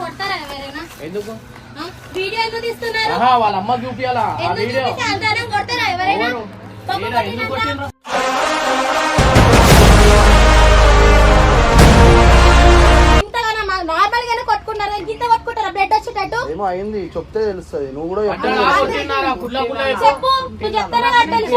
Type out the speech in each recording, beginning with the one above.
కొడతారా ఎవరైనా? ఎందుకు? ఆ? వీడియో ఎందుకు తీస్తున్నారు? ఆహా వాళ్ళ అమ్మ చూపియాలా వీడియో? కొడతారా ఎవరైనా? నార్మల్ గానే కొట్టుకున్నారు ఇంత కొట్టుకుంటారా? బ్లడ్ వచ్చేటట్టు? ఏమో అయింది. చెప్తే తెలుస్తుంది. నువ్వు కూడా చెప్పు. నువ్వు తెలుసు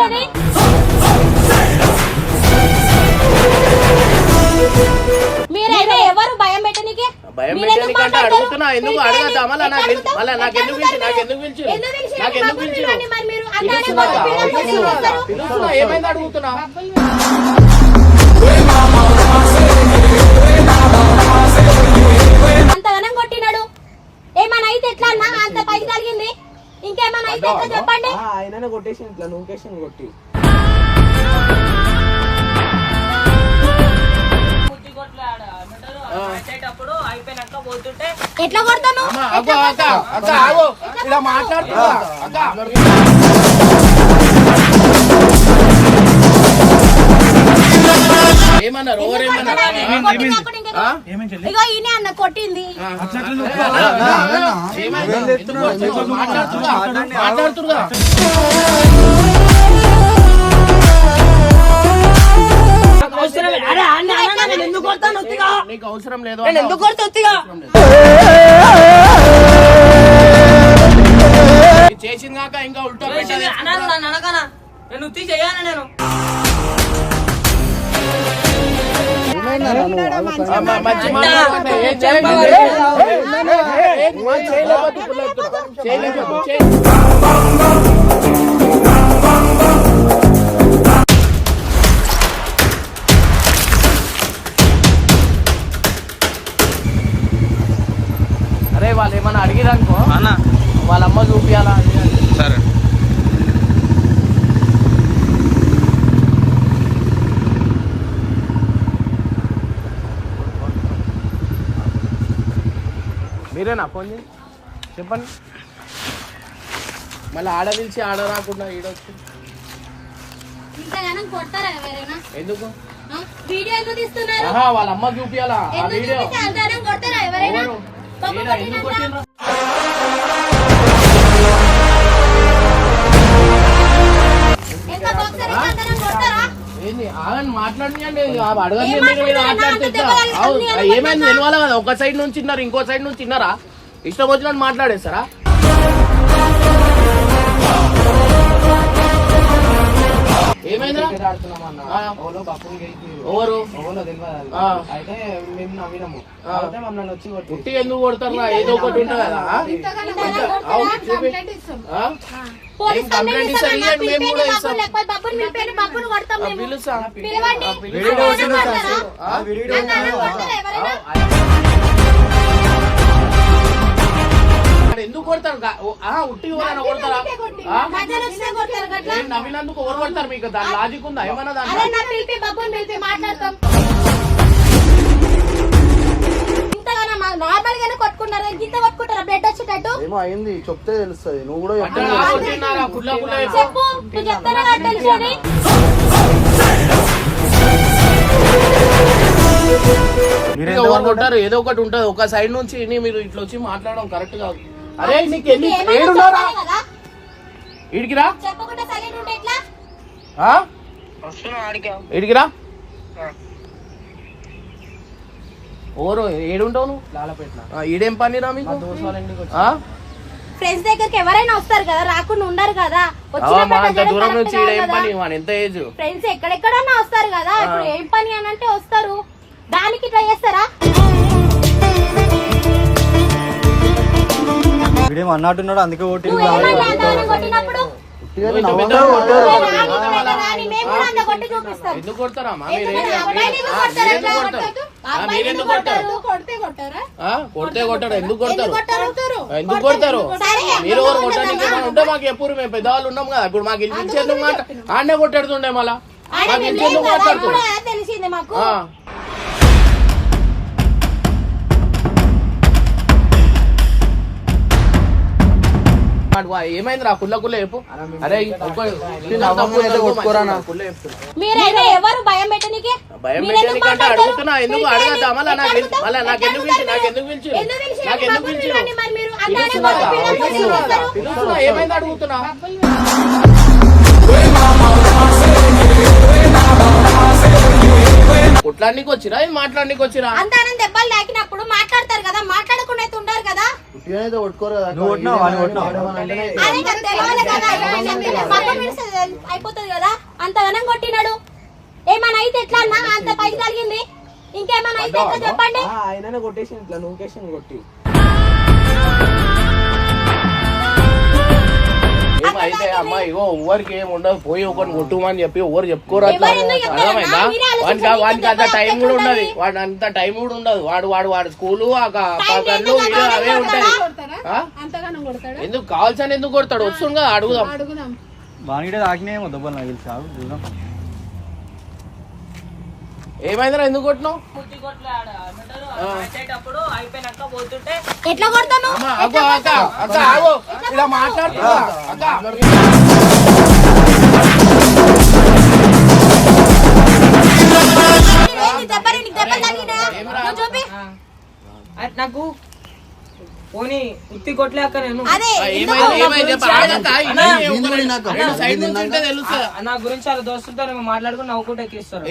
మీరైనా ఎవరు భయం పెట్టనీకే? భయం పెట్టనీకంటే మాట్లాడతారు? అడుగుతున్నా, ఎందుకు అడగద్దా? మళ్ళా నాకు? మళ్ళా ఎందుకు పిలిచి-? నాకు ఎందుకు పిలిచిరు? నాకు ఎందుకు పిలుస్తున్నా. పిలుస్తున్నా, ఏమైంది అడుగుతున్నా అంతగానం కొట్టినాడు ఏమైనా అయితే ఎట్లా అన్నా అంత పైకి కలిగింది ఇంకేమైనా అయితే ఎట్లా చెప్పండి ఆ, ఆయననే కొట్టేసి ఇట్లా కొట్టి పోతుంటే ఎట్లా కొడతాను? ఇలా మాట్లాడుతున్నా? ఏమన్నారు? ఇగో ఈయన అన్న కొట్టింది? మాట్లాడుతున్నా? మాట్లాడుతున్నా? కొడతాను ఒత్తిగా నీకు అవసరం లేదు నేను ఎందుకు కొడతా ఒత్తిగా ఇది చేసింది కాక ఇంకా ఉల్టా నేను ఉత్తి చేయాలి నేను చేయలేదు. అరే వాళ్ళు ఏమన్నా అడిగిరనుకో వాళ్ళ అమ్మ అని. సరే. మీరేనా ఫోన్ చేసి? చెప్పండి. మళ్ళీ ఆడ పిలిచి ఆడ రాకుండా ఈడొచ్చు. ఎందుకు? ఆ? వీడియో ఎందుకు తీస్తున్నారు? ఆహా వాళ్ళ అమ్మ చూపియాలా? ఆ వీడియో. ఎవరైనా? అడగండి మీరు మాట్లాడుతున్నారు? మాట్లాడితే? ఏమైంది? తెలియాలి కదా. ఒక సైడ్ నుంచి తిన్నారు? ఇంకో సైడ్ నుంచి తిన్నారా? ఇష్టం వచ్చినట్టు మాట్లాడేస్తారా ఏమైందిరా? ఆ. ఎవరు. అయితే మేము నవ్వినాము మమ్మల్ని వచ్చి కొట్టి. పుట్టి ఎందుకు కొడతారా ఏదో ఒకటి ఉంటుంది? కదా కంప్లైంట్ ఇస్తారు? మేము కూడా ఇస్తాం. ఇస్తాం. ఓ, ఆ, ఉట్టి ఎవరైనా కొడతారా? కొడతారు నవ్వినందుకు ఎవరు కొడతారు మీకు? దాని లాజిక్ ఉందా? ఏమన్నా అదే దాంట్లో నా పిలిపి బబ్బులు పిలిపి మాట్లాడతాం. ఇంతగానో మా- నార్మల్ గానే కొట్టుకున్నారు. ఇంత కొట్టుకుంటారా? బ్లడ్ వచ్చేటట్టు? ఏమో అయింది. చెప్తే తెలుస్తుంది. నువ్వు కూడా చెప్పు. నువ్వు తెలుసు ఎవరు కొట్టారు. ఏదో ఒకటి ఉంటది. ఒక సైడ్ నుంచి ఇని మీరు ఇట్లా వచ్చి మాట్లాడడం కరెక్ట్ కాదు. అరే నీకు ఎన్ని ఏడున్నారా? ఇడికిరా? ఇడికిరా ఓరో ఏడుంటావు నువ్వు? ఆ, ఈడేం పనిరా మీకు? ఆ? ఫ్రెండ్స్ దగ్గరికి ఎవరైనా వస్తారు కదా రాకుండా ఉండరు కదా. దూరం నుంచి ఈడేం పని? వాడు ఎంత ఏజ్ ఫ్రెండ్స్ ఎక్కడెక్కడన్నా వస్తారు కదా. ఇప్పుడు ఏం పని అని అంటే వస్తారు. దానికి ట్రై చేస్తారా? కూడా అంత కొట్టి చూపిస్తాం. ఎందుకు కొడతారా? కొడితే కొట్టారా? ఆ? కొడితే కొట్టారు. ఎందుకు కొడతారు? ఎందుకు కొడతారు? మీరు ఎవరు కొట్టడానికి ఏమైనా ఉంటే మాకు ఎప్పుడు మేము పెద్దవాళ్ళు ఉన్నాం కదా. ఇప్పుడు మాకు ఇల్లు ఇచ్చేందుకు మాట ఆడనే కొట్టాడుతుండే మళ్ళా. మాకు ఇచ్చేందుకు మాట్లాడుతుంది ఏమైంది రా? కుల్ల కుల్ల చెప్పు. అరే ఎవరు భయం పెట్టనీకి? భయం? అడుగుతున్నా ఎందుకు అడగద్దా? మళ్ళా నాకు అడుగుతారు? మళ్ళా నాకు ఎందుకు పిలిచి నాకు? ఎందుకు పిలిచి ఎందుకు పిలిచి? నాకు ఎందుకు పిలిచి ఏమైంది అడుగుతున్నా? కొట్లానికి వచ్చిరా? ఏం మాట్లాడడానికి వచ్చిరా? అంతగానం దెబ్బలు తాకినప్పుడు మాట్లాడతారు కదా మాట్లాడకుండా అయితే ఉండరు కొట్టుకోరు నువ్వు కదా అయిపోతుంది కదా అంతగానం కొట్టినాడు. ఏమైనా అయితే ఎట్లా అన్నా? అంత పైకి ఇంకేమైనా అయితే చెప్పండి. ఆ, ఆయననే కొట్టేసి ఇట్లా నూకేషన్ కొట్టి. ఏమైతే అమ్మా ఇగో ఎవరికి ఏం ఉండదు పోయి ఒకరిని కొట్టుమని చెప్పి ఎవరు చెప్పుకోరు అట్లా. ఎవరు ఎందుకు చెప్తారు? అర్థమైందా. వానికి వానికి అంత టైం కూడా ఉండదు? వాడు అంత టైం కూడా ఉండదు. వాడు వాడు వాడు స్కూలు ఆ అవే ఉంటాయి. ఎందుకు కావాల్సిన ఎందుకు కొడతాడు? వస్తుందిగా అడుగుదాం. అడుగుదాం. వానికిటే తాకినాయేమో దెబ్బలు నాకు తెలిసి చూద్దాం. ఏమైందిరా ఎందుకు కొట్టినావు? ముత్తి కొట్లు ఆడ ఏమంటారు పెట్టేటప్పుడు అయిపోయినాక పోతుంటే ఎట్లా కొడతాను? అమ్మా, అగ్గో, అక్క అక్క ఆగు. ఇలా మాట్లాడుతున్నా అక్క. ఏంటి దెబ్బలు నీకు దెబ్బలు తగిలినాయా? నువ్వు చూపి అది నాకు పోనీ ఉత్తి కొట్టలేక నేను నా గురించి వాళ్ళ దోస్తులతో మాట్లాడుకుని నవ్వుకుంటే ఎక్కిస్తారు.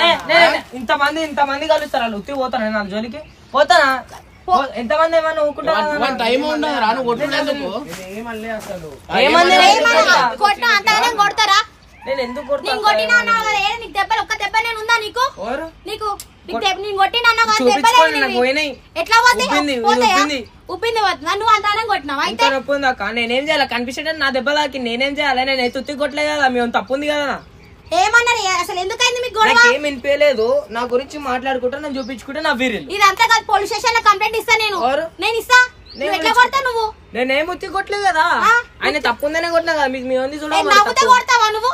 నే- నే- నే- ఇంతమంది ఇంతమంది కలుస్తారు వాళ్ళు ఉత్తి పోతాను వాళ్ళ జోలికి? పోతానా? పో- ఎంతమంది ఏమన్నా ఊకుంటారా టైం ఉండదు రాను కొట్టుడేందుకు ఏమల్లే అసలు. ఏమంది నేను ఎందుకు ఏమన్నా? కొడతా? నీకు దెబ్బలు ఒక్క దెబ్బ నేను చేయాలి? కనిపించడం నా దెబ్బ తాకి నేనేం చేయాలి? నేను అయితే ఉత్తి కొట్టలే కదా మేము తప్పు ఉంది కదా. ఏమన్నారు? ఏ- అసలు ఎందుకైంది మీకు గొడవ? నాకేం వినిపించలేదు. నా గురించి మాట్లాడుకుంటా నేను చూపించుకుంటే నా వీరిల్లు ఇదంతా కాదు పోలీస్ స్టేషన్లో కంప్లైంట్ ఇస్తా నేను? నేను ఇస్తా. ఎట్లా. కొడతావు నువ్వు? నేనేం ఉత్తి కొట్టలేదు కదా? ఆయన తప్పు ఉందనే కొట్టినా కదా మీకు మీ ఉంది నవ్వుతే కొడతావా నువ్వు?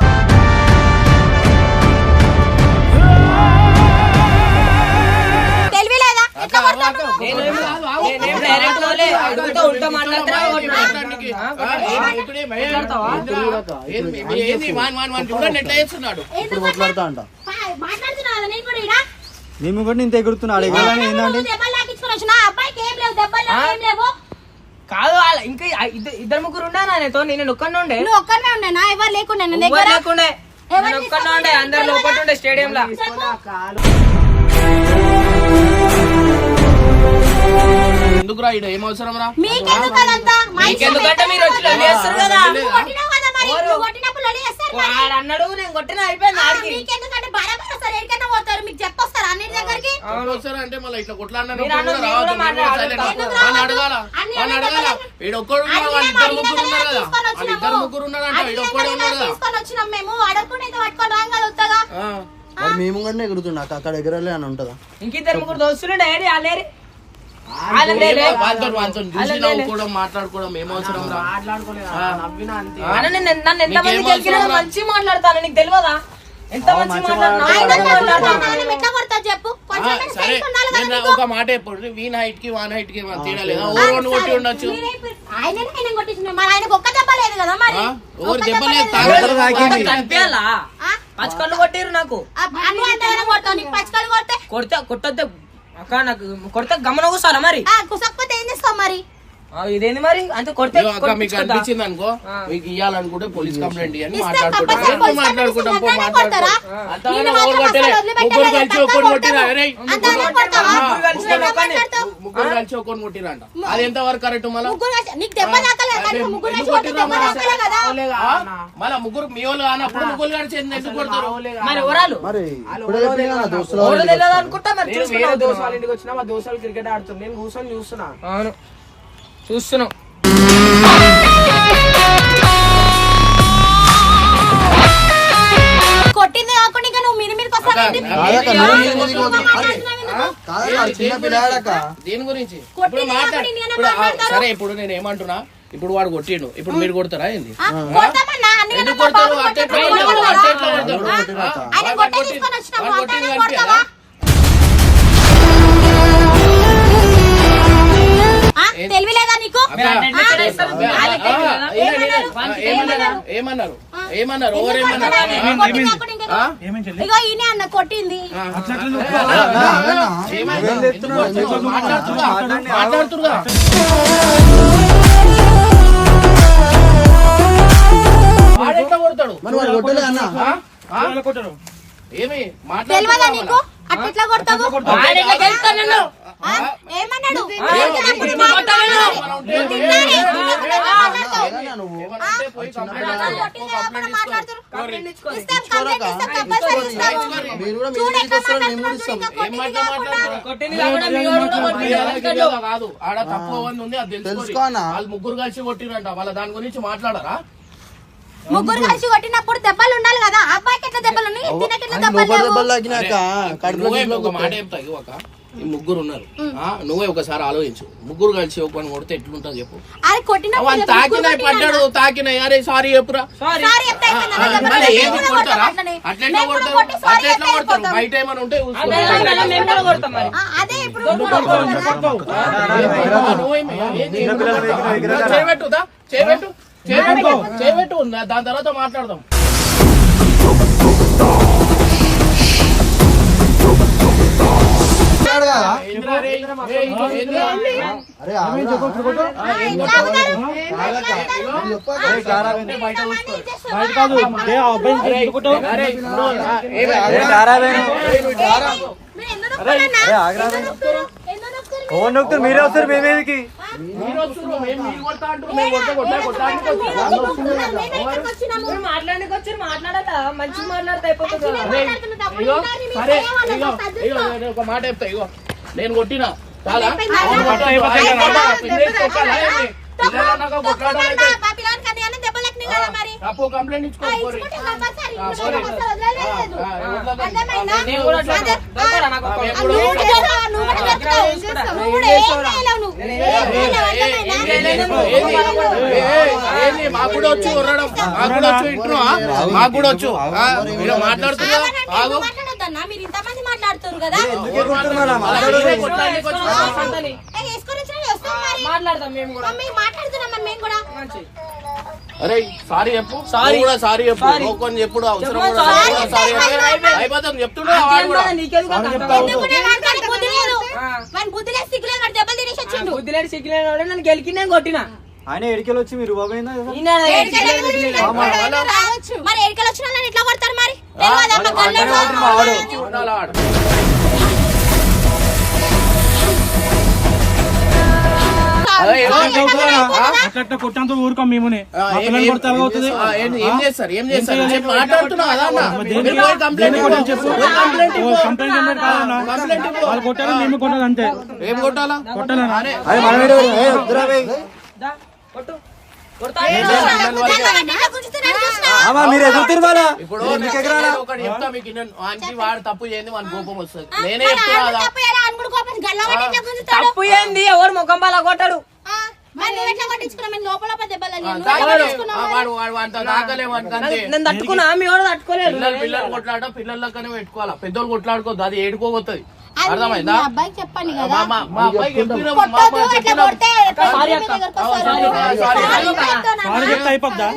దెబ్బలు లేవు, ఏం లేవు? కాదు వాళ్ళ- ఇంకా ఇద్దరు ఇద్దరు ముగ్గురు ఉండే నాతో నేను ఒక్కనే ఉండే. నువ్వు ఒక్కనే ఉండేనా ఎవరు లేకుండా నా దగ్గర? లేకుండే ఒక్కనే ఉండే అందరు లోపల ఉండే స్టేడియం లా ఎందుకురా ఈడ? ఏం అవసరం రా మీకెందుకంటే మీరు వచ్చి లొల్లి చేస్తారు కదా? నువ్వు కొట్టినావు కదా మరి? నువ్వు కొట్టినప్పుడు లొల్లి చేస్తారు మరి. వాడు అన్నాడు నేను కొట్టిన అయిపోయింది ఆ, ఆడికి. మీకెందుకంటే బరాబర్ వస్తారు? ఎక్కడికైనా పోతారు? మీకు చెప్పొస్తారు అన్నిటి దగ్గరికి? అంటే మళ్ళీ ఇట్లా కొట్లాడినా మీరు అన్నది నేను కూడా మాట్లాడాలి. ఎందుకు వాడిని రావద్దు? అడగాల. అన్ని అన్ని అడగాల. దగ్గర- వీడు ఒక్కడు ఉన్నాడు అన్ని వాళ్ళు ఇద్దరు ముగ్గురు ఉన్నారు కదా. ఇద్దరు ముగ్గురు ఉన్నాడంట వీడు అడిగిన ఒక్కడే దగ్గర ఉన్నాడు కదా? తీసుకొని వచ్చినాం మేము. అడగకుండా పట్టుకొని రాం కదా ఉత్తగా ఆ. వాడు మేము కూడా ఎగురుతుండ. అక్కడ ఎగరాలి అని ఉంటదా? ఇంకిద్దరు ముగ్గురు దోస్తులు డైరీ అలేరి నవ్వుకోవడం మాట్లాడుకోవడం ఏం అవసరం రా? మాట్లాడుకోలేదు నవ్వినా అంతే. అన్న, నేను నన్ను ఎంత మంది రా? మంచి మాట్లాడతాను నీకు తెలియదా? ఎంత మంచి మంచిగా మాట్లాడుతున్నా చెప్పు? సరే. ఒక మాట ఎప్పుడు వీన్ హైట్కి వాన్ హైట్కి తేడా లేదా? ఓ రెండు కొట్టి ఉండొచ్చు. ఆయననే ఆయన కొట్టించిన మరి ఆయనకు ఒక్క దెబ్బ లేదు కదా మరి? ఆ? ఓరు ఒక్క దెబ్బ లేదు, లేదు తాగలేదు. కదా. వాళ్ళకి కనిపించాలా ఆ? పచ్చకళ్ళు కొట్టిరు నాకు. కొడితే కొట్టొద్దు. అక్క నాకు కొడతా గమన కూసాలా మరి? ఆ, కుసకపోతే ఏం చేస్తావు మరి? ఇదేంది మరి? అంతే కొడితే మీకు. అనిపించింది అనుకో. మీకు ఇవ్వాలనుకుంటే పోలీస్ కంప్లైంట్ ఇవ్వండి మాట్లాడుకుంటాం. మాట్లాడుకుంటాం? ముగ్గురు కలిసి ఒక్కడు కొట్టిరా ముగ్గురు కలిసి కలిసి ఒక్కడు కొట్టిరంట. అది ఎంత వరకు కరెక్ట్ మళ్ళా? మళ్ళా? ముగ్గురు మీ వాళ్ళు కానప్పుడు ముగ్గురు కలిసి ఎందుకు కొడతారు? మరి ఎవరాలు అనుకుంటా వాళ్ళ ఇంటికి వచ్చినా మా దోస్తులు క్రికెట్ ఆడుతున్నారు. నేను కూర్చొని చూస్తున్నా. అవును చూస్తున్నావు కొట్టింది కాకుండా ఇంకా నువ్వు మీరు దేని గురించి? ఇప్పుడు మాట్లాడు. ఆ. సరే ఇప్పుడు నేను ఏమంటున్నా? ఇప్పుడు వాడు కొట్టిండు. ఇప్పుడు మీరు కొడతారా ఏంది? ఎందుకు కొడతారు? అట్టే ఎట్లా అట్టే? ఎట్లా? ఆ? వాడు వాడు? ఆ, తెలివి లేదా నీకు? ఏమన్నారు? ఏమన్నారు? ఇగో ఈయన అన్న కొట్టింది? మాట్లాడుతురుగా? వాడెట్లా కొడతాడు? ఏమి? నీకు? అట్లా కొడతావు? ఏమన్నాడు? కాదు. ఆడ ఉంది అది. వాళ్ళు ముగ్గురు కలిసి కొట్టిరంట. వాళ్ళ దాని గురించి మాట్లాడరా? ముగ్గురు కలిసి కొట్టినప్పుడు దెబ్బలు ఉండాలి కదా? ఆ అబ్బాయికి ఎట్లా దెబ్బలు ఉన్నాయి? కడుపులో మాట చెప్తా ముగ్గురు ఉన్నారు ఆ, నువ్వే ఒకసారి ఆలోచించు. ముగ్గురు కలిసి ఒక పని కొడితే ఎట్లుంటుంది చెప్పు. ముగ్గురు తాకినాయి. పడ్డాడు తాకినాయి అరే సారీ చెప్పురా. అట్లెట్లా కొడతారు. కొట్టి సారీ అట్లెట్లా కొడతారు. బయట ఏమైనా ఉంటే? చేయబెట్టుదా చేయబెట్టు చేయబెట్టు చేయబెట్టు దాని తర్వాత మాట్లాడదాం. ఇది చెప్పాక ఉంటే బయట కాదు. అరే, అరే, ఇప్పుడు, ఎందుకు నొక్కుతారు? మీరే వస్తారు మేమేదికి వచ్చి మాట్లాడాలా మంచిగా మాట్లాడితే అయిపోతుంది ఒక మాట చెప్తా ఇగో. నేను కొట్టినా చాలా తప్పు కంప్లైంట్ ఇచ్చుకోరు మాకు కూడా వచ్చి కొరడం మాకు కూడా వచ్చి ఇంటున్నా మాకు కూడా వచ్చు ఆ, మీరు ఇంతమంది మాట్లాడుతున్నారు కదా. మాట్లాడదాం మేము కూడా మమ్మీ మాట్లాడుతున్నాం మేము కూడా అరే సారీ చెప్పు. సారీ. కూడా సారీ చెప్పు. నోకొని చెప్పుడు అవసరం కూడా సారీ. లేదు. సారీ చెప్పు. అయిపోతుంది చెప్తున్నా వాడు కూడా. నీకెందుకు అంత ఎందుకు నేను వాడికి బుద్ధి లేదు ఆ. వాని బుద్ధి లేదు సిగ్గు లేదు వాడు దెబ్బలు తినేసి వచ్చిండు. బుద్ధి లేడు సిగ్గులేని వాడు నన్ను గెలికి నేను కొట్టిన. ఆయన ఎడికెళ్ళి వచ్చి మీరు బాబు. మరి ఎడికలు వచ్చిన ఎట్లా కొడతారు మరి? అట్లా కొట్టంత ఊరుకోం మేమునే. ఆ, మా ఏం- చేస్తారు? ఏం చేస్తారు? మాట్లాడుతున్నావు కంప్లైంట్. వాళ్ళు కొట్టారు మేము కొట్టాలి అంతే. ఏం కొట్టాలా? కొట్టాలన్నా? అరే, అరే మనం ఏడు ఏ, వద్దురా బే. దా, కొట్టు. కొడతా. ఎట్లా గుంజుతున్నాడు చూసినావా? మీరు ఎదుగుతారు వాళ్ళ ఇప్పుడు నేను ఒకటి చెప్తా మీకు ఇన్న- వానికి వాడు తప్పు చేయండి వాని కోపం వస్తుంది. నేనే చెప్తున్నా ఆడు కదా తప్పు గల్లా గుంజుతాడు? ఏంది? ఎవరు ముఖం బాగా కొట్టాడు? నేను తట్టుకున్నా మీ వాడు తట్టుకోలేదు పిల్లలు పిల్లలు కొట్లాడటం పిల్లలకనే పెట్టుకోవాలా? పెద్దోళ్ళు కొట్లాడుకోవద్దు అది ఏడుకోబోతుంది. అర్థమైందా? అబ్బాయికి చెప్పండి కదా. మా అబ్బాయికి సారీ చెప్తే అయిపోద్దా?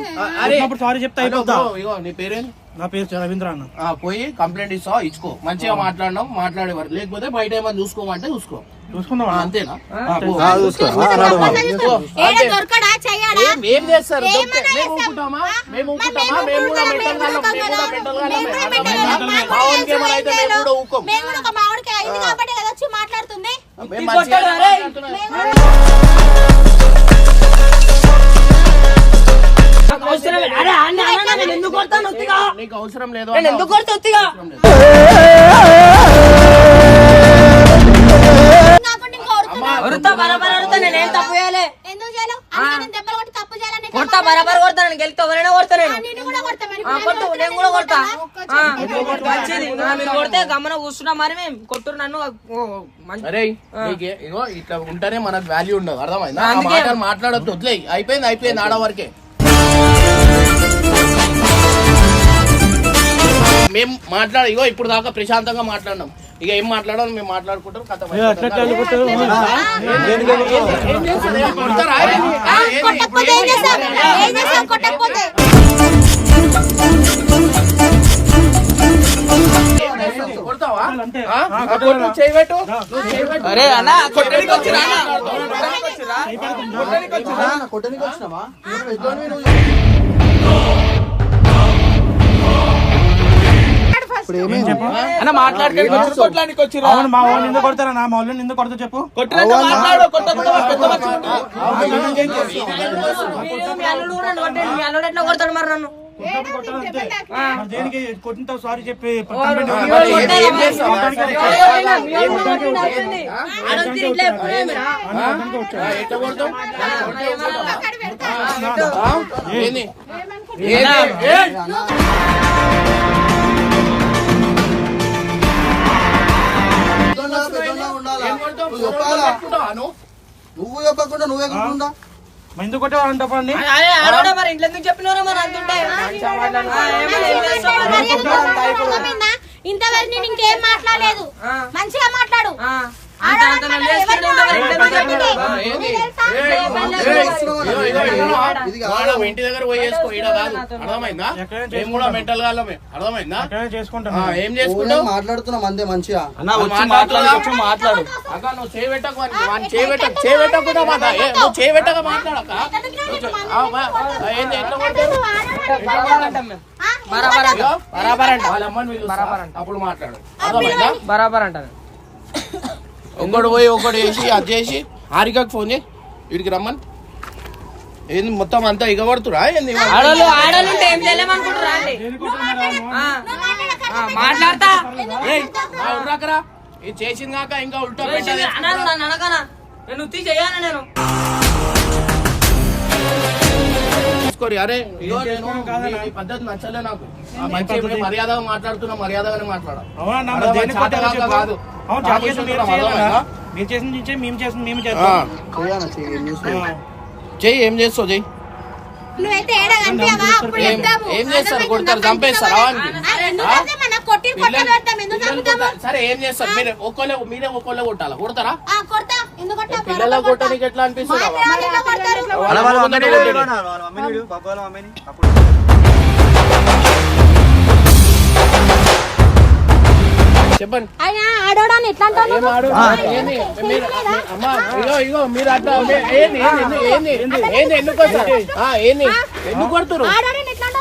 సారీ చెప్తే అయిపోద్దా? నీ పేరేంటి నా పేరు రవీంద్ర అన్న. ఆ, పోయి కంప్లైంట్ ఇస్తావా ఇచ్చుకో. మంచిగా మాట్లాడినాం మాట్లాడేవారు. లేకపోతే బయట ఏమైనా చూసుకోమంటే చూసుకో. చూసుకుందాం. అంతేనా? ఏం చేస్తారు? మేము. ఊపుకుంటామా? మేము ఊపుకుంటామా మేము కూడా మెంటల్ మేము కూడా మెంటల్ అయితే మేము కూడా ఊకోం. మేము కూడా ఒక మామిడికాయ. అయింది కాబట్టి కదా వచ్చి మాట్లాడుతుంది. ఎందుకు కొడతాను ఒత్తిగా? నీకు అవసరం లేదు నేను. ఎందుకు కొడతా ఒత్తిగా? బరాబర్ నేనేం తప్పు చేయలే? ఎందుకు చేయలేవు? తప్పు చేయాలని కొడతా బరాబర్ కొడతా నేను గెలిస్తే ఎవరైనా కొడతా నేను. ఆ, నిన్ను కూడా కొడతా మరి. ఆ, కొట్టు నేను కూడా కొడతా. ఆ, మంచిది. ఆ, మీరు కొడితే గమన కూర్చున్నా మరి మేము. కొట్టురు నన్ను ఇట్లా ఉంటేనే మనకు వాల్యూ ఉండదు. అర్థమైందా? మాట్లాడొద్దు వదిలే అయిపోయింది అయిపోయింది ఆడవరకే. మేము మాట్లాడ ఇగో ఇప్పుడు దాకా ప్రశాంతంగా మాట్లాడినాం. ఇక ఏం మాట్లాడాలి మేము మాట్లాడుకుంటాం కథ. అరే అన్న కొట్టడానికి వచ్చిరా కొట్టనీకి వచ్చినావా? ఇప్పుడు ఏమైంది అన్న మాట్లాడుకోవడానికి వచ్చి కొట్టడానికి వచ్చిరా అవును మా వాళ్ళు నింద కొడతారా నా మా వాళ్ళు నింద కొడతా చెప్పు కొట్టినట్టు మాట్లాడు కొట్టకుండా పెద్ద మనిషి మీరు మీ అల్లుడు కూడా నన్ను కొట్టండి. మీ అల్లుడు నువ్వు చెప్పాలా? నువ్వు? నువ్వు చెప్పకుండా నువ్వే ఎందుకు కొట్టేవాళ్ళంట పండి. అరే ఆడోడా మరి ఇంట్లో ఎందుకు చెప్పినారో మరి అంతుంటే? ఇంతవరకు నేను ఇంకేం మాట్లాడలేదు. మంచిగా మాట్లాడు. ఇంటి దగ్గర పోయి చేసుకో ఈడ కాదు అర్థమైందా మేము కూడా మెంటల్ గాళ్ళమే అర్థమైందా చేసుకుంటాను ఏం చేసుకుంటావు మాట్లాడుతున్నాం అంతే మంచిగా అన్న వచ్చి మాట్లాడు మాట్లాడు అక్క నువ్వు చేయబెట్టకు వానికి, వాని చేయబెట్టకు చేయబెట్టకుండా మాట ఏ, నువ్వు చేయబెట్టక మాట్లాడక ఏంది ఎట్లా కొడతారు బరాబర్ అంటాం మేము. ఆ? బరాబర్ అంటాం ఇదిగో, బరాబర్ అంటాం వాళ్ళ అప్పుడు మాట్లాడు అర్థమైందా బరాబర్ అంటాను ఒక్కడు పోయి ఒక్కడు వేసి అది చేసి హారికకు ఫోన్ చేయి. వీడికి రమ్మని. ఏంది మొత్తం అంతా ఇగబడుతురా? ఏంది ఆడోళ్ళు ఆడోళ్ళు ఉంటే ఏం చేయలేమనుకుంటారా అండి? ఆ, ఆ, మాట్లాడతా. ఏయ్, ఆ, ఉర్రాకరా. ఇది ఇంకా ఉల్టా నన్ను అనకనా నేను ఉత్తి నేను. తీసుకోరి. అరే నేను ఈ- పద్ధతి నచ్చలే నాకు. ఆ మంచి మర్యాదగా మాట్లాడుతున్నా మర్యాదగానే మాట్లాడా అవునా? నా అరే, మరి దేనికి చేత కొట్టారో కాక చెప్పు. కాదు. మీరు చేసిన నుంచే మేము చేసిన మేము చేస్తాం. చెయ్యి ఏం చేస్తావు? చెయ్యి. ఏం చేస్తారు? కొడతారు చంపేస్తారా కొట్టి కొట్టలు పెడతాం ఎందుకు పిల్లలు చంపుతాము? కొట్ట- సరే ఏం చేస్తారు? మీరు ఒక్కలే మీరే ఒక్కలే కొట్టాలా? కొడతారా? ఆ, కొడతా. ఎందుకు కొట్టా? పిల్లల బరాబర్ కొట్ట కొడతా. నీకు ఎట్లా అనిపిస్తుంది? వాళ్ళ. చెప్పండి. ఆయన ఆడోడాన్ని ఎట్లా ఇగో ఇగో మీరు అట్లా ఏంది ఎందుకు ఎందుకు కొడుతురు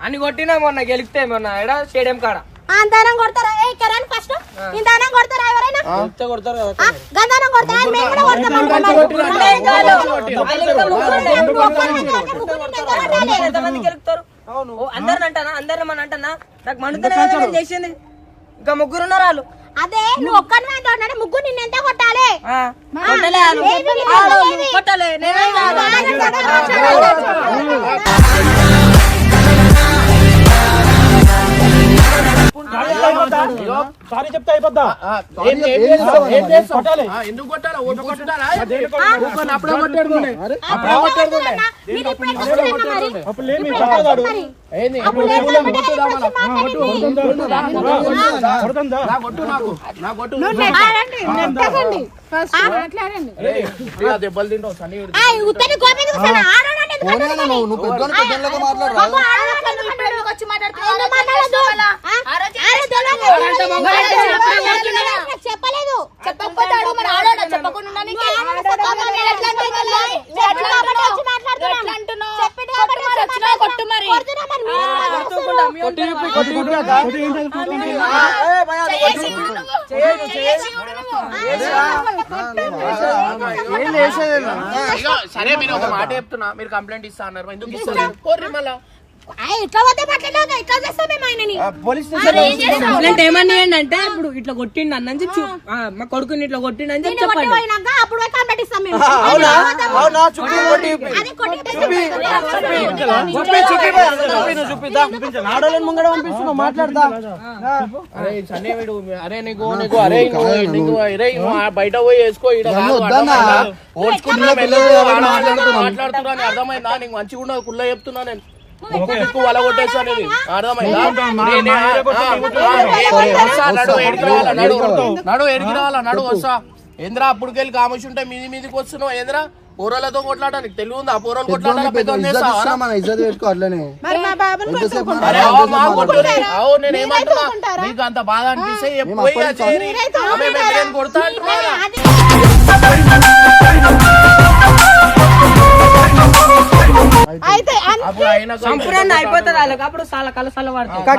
అని కొట్టినా మొన్న గెలిస్తే మొన్న ఎడ స్టేడియం కాడ అంతనం కొడతారా ఏ ఫస్ట్ ఇంతనం కొడతారా ఎవరైనా కొడతారు గంధనం మేము కూడా కొడతాం? ఎంతమంది అందరిని అంటానా అందరిని మన అంటానా నాకు మండుతూనే చేసింది ఇంకా ముగ్గురు ఉన్నారు వాళ్ళు అదే నువ్వు ఉన్నాడు ముగ్గురు నిన్ను ఎంత కొట్టాలి? కొట్టలే సారీ చెప్తే అయిపోద్దా? కొట్టాలి. ఎందుకు కొట్టాలా? ఓటు కూర్చుంటారా? ఊరుకొని అప్పుడే కొట్టాడుకునే. అప్పుడే కొట్టాడుకునే. మీరు ఇప్పుడు ఎట్లా కొట్టినా మరి? అప్పుడు లేమి కొట్టదాడు మరి. ఏంది? అప్పుడు ఇప్పుడు ఎట్లా కొట్టు, కొట్టు రా మళ్ళా. మాట్లాడింది? కొడుతుందా నా కొట్టు నాకు నా కొట్టు ఏయ్, ఇక దెబ్బలు తింటావు సన్నీ వీడు. ఆ, ఈ ఉత్తరి గోపి కూర్చోనా? ఆడోడంటే ఎందుకు పోనీ అన్న నువ్వు నువ్వు పెద్దోళ్ళు పెద్దోళ్ళగా మాట్లాడరా చెప్పలేదు చెప్పకపోతే అడుగు మరి ఆడోడా చెప్పకుండా మీరు సరే మీరు ఒక మాట చెప్తున్నా. మీరు కంప్లైంట్ ఇస్తా అన్నారు. ఎందుకు ఇస్తారు? కోర్రి మళ్ళా. పోతే పట్టలేదు చేస్తాం మేము ఆయనని? పోలీస్? కంప్లైంట్ అంటే ఇప్పుడు ఇట్లా కొట్టిండు చెప్పి ఆ, మా కొడుకుని ఇట్లా కొట్టిండు అని చెప్పి కొట్టి చెప్పండి. పోయినాక అప్పుడు పోయి కంప్లైంట్ ఇస్తాం మేము. అవునా? అవునా? చూపి కొట్టి చూపి. అది కొట్టి చూపి చూపి పోయి, అంత చూపి నువ్వు చూపిద్దా ఆడోళ్ళని ముంగడ పంపిస్తున్నావు మాట్లాడతా అరే సన్నీ వీడు అరే నీకు నీకు అరే నువ్వు నీకు అరే నువ్వు ఆ బయట పోయి వేసుకో ఈడ నన్ను కాదు, వద్దన్నా. అర్థమైందా? ఓడ్చుకుంటున్నా పిల్లలు మెల్లగా ఎవరు మాట్లాడుతున్నా మాట్లాడుతున్నాం? మాట్లాడుతున్నా అని అర్థమైందా? నీకు మంచిగా ఉండదు కుల్ల చెప్తున్నా నేను. ఆ, ఆ, ఆ, వస్తా, నడు ఎడికి రావాలా? నడు వస్తా. ఏంద్రా అప్పటికెళ్ళి కామేసి ఉంటే మీది మీదికి వస్తున్నావు? ఏంద్రా పూరలతో కొట్లాడడానికి తెలివి ఉందా కొట్లాడాలి? అవు నేను ఏమంటున్నా? మీకు అంత బాధ అనిపిస్తే ఆ కొడతా? అయితే అప్పుడు అయినా సంపూర్ణ అయిపోతుంది వాళ్ళకి. అప్పుడు చాలా కలసాల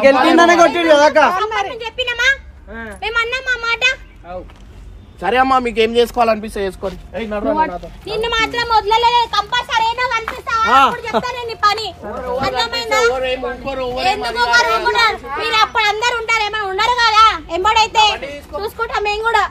గెలిపిందనే కొట్టిండు కదా చెప్పినామా మేము మాట? సరే అమ్మా మీకు ఏం చేసుకోవాలనిపిస్తే చేసుకోండి. ఏయ్, నడురా నాతో. నిన్ను మాత్రం వదలలేదు. కంపల్సరీ? మీరు అప్పుడు అందరు ఉంటారు. ఏమైనా ఉండరు కదా? ఎంబడైతే చూసుకుంటాం మేము కూడా.